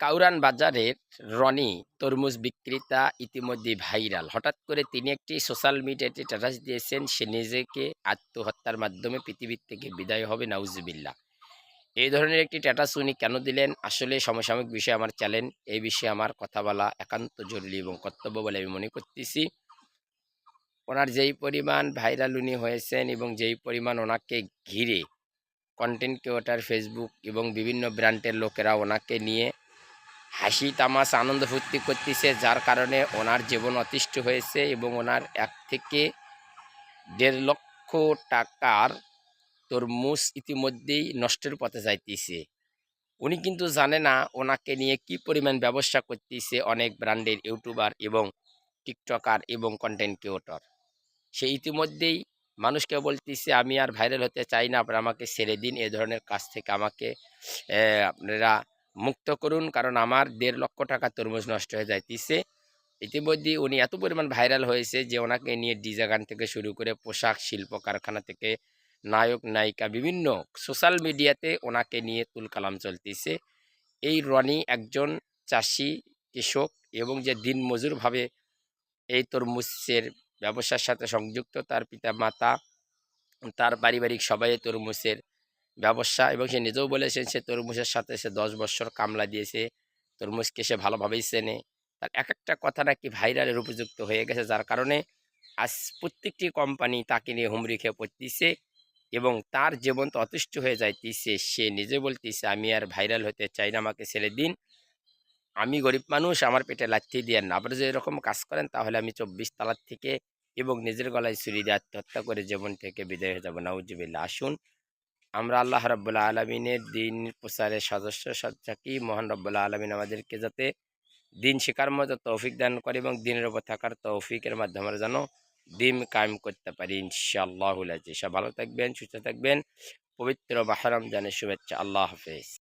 কাউরান বাজারের রনি তরমুজ বিক্রেতা ইতিমধ্যে ভাইরাল। হঠাৎ করে তিনি একটি সোশ্যাল মিডিয়াতে স্ট্যাটাস দিয়েছেন, সে নিজেকে আত্মহত্যার মাধ্যমে পৃথিবীর থেকে বিদায় হবে নাউজুবিল্লা এই ধরনের একটি স্ট্যাটাস উনি কেন দিলেন? আসলে সমসাময়িক বিষয়ে আমার চ্যালেঞ্জ। এই বিষয়ে আমার কথা বলা একান্ত জরুরি এবং কর্তব্য বলে আমি মনে করতেছি। ওনার যেই পরিমাণ ভাইরাল উনি হয়েছেন এবং যেই পরিমাণ ওনাকে ঘিরে কন্টেন্ট ক্রিয়েটার ফেসবুক এবং বিভিন্ন ব্র্যান্ডের লোকেরা ওনাকে নিয়ে হাসি তামাস আনন্দ ফুর্তি করতেছে, যার কারণে ওনার জীবন অতিষ্ঠ হয়েছে এবং ওনার এক থেকে দেড় লক্ষ টাকার তরমুজ ইতিমধ্যেই নষ্টের পথে যাইতেছে। উনি কিন্তু জানে না ওনাকে নিয়ে কি পরিমাণ ব্যবসা করতেছে অনেক ব্র্যান্ডের ইউটিউবার এবং টিকটকার এবং কন্টেন্ট ক্রিয়েটর সে ইতিমধ্যেই মানুষকে বলতেছে, আমি আর ভাইরাল হতে চাই না, আপনারা আমাকে ছেড়ে দিন, এ ধরনের কাজ থেকে আমাকে আপনারা মুক্ত করুন, কারণ আমার দেড় লক্ষ টাকা তরমুজ নষ্ট হয়ে যাইতেছে। ইতিমধ্যে উনি এত পরিমাণ ভাইরাল হয়েছে যে ওনাকে নিয়ে ডিজাগান থেকে শুরু করে পোশাক, শিল্প, কারখানা থেকে নায়ক, নায়িকা, বিভিন্ন সোশ্যাল মিডিয়াতে ওনাকে নিয়ে তুলকালাম চলতেছে। এই রনি একজন চাষি, কৃষক এবং যে দিন মজুরভাবে এই তরমুজের ব্যবসার সাথে সংযুক্ত, তার পিতা মাতা তার পারিবারিক সবাই তরমুজের ব্যবসা এবং সে নিজেও বলেছেন সে তরমুজের সাথে সে দশ বছর কামলা দিয়েছে। তরমুজকে সে ভালোভাবেই চেনে। তার এক একটা কথা নাকি ভাইরালের উপযুক্ত হয়ে গেছে, যার কারণে আজ প্রত্যেকটি কোম্পানি তাকে নিয়ে হুমড়ি খেয়ে পড়তেছে এবং তার জীবন তো অতিষ্ঠ হয়ে যাইতেছে। সে নিজে বলতেছে, আমি আর ভাইরাল হতে চাই না, আমাকে ছেড়ে দিন। আমি গরিব মানুষ, আমার পেটে লাথি দিয়ে না। আপনারা যদি এরকম কাজ করেন, তাহলে আমি চব্বিশ তালার থেকে এবং নিজের গলায় ছুরি দিয়ে আত্মহত্যা করে জীবন থেকে বিদায় হয়ে যাব। নাউজুবিল্লা আসুন আমরা আল্লাহ রব্বুল্লা আলমিনের দিন প্রচারের সদস্য থাকি, মহান রব্বুল্লা আলমিন আমাদেরকে যাতে দিন শেখার মতো তৌফিক দান করে এবং দিনের উপর থাকার তৌফিকের মাধ্যমে যেন দিন কায়েম করতে পারি, ইনশাআল্লাহ সব ভালো থাকবেন, সুস্থ থাকবেন। পবিত্র বাহারম জানের শুভেচ্ছা, আল্লাহ হাফেজ।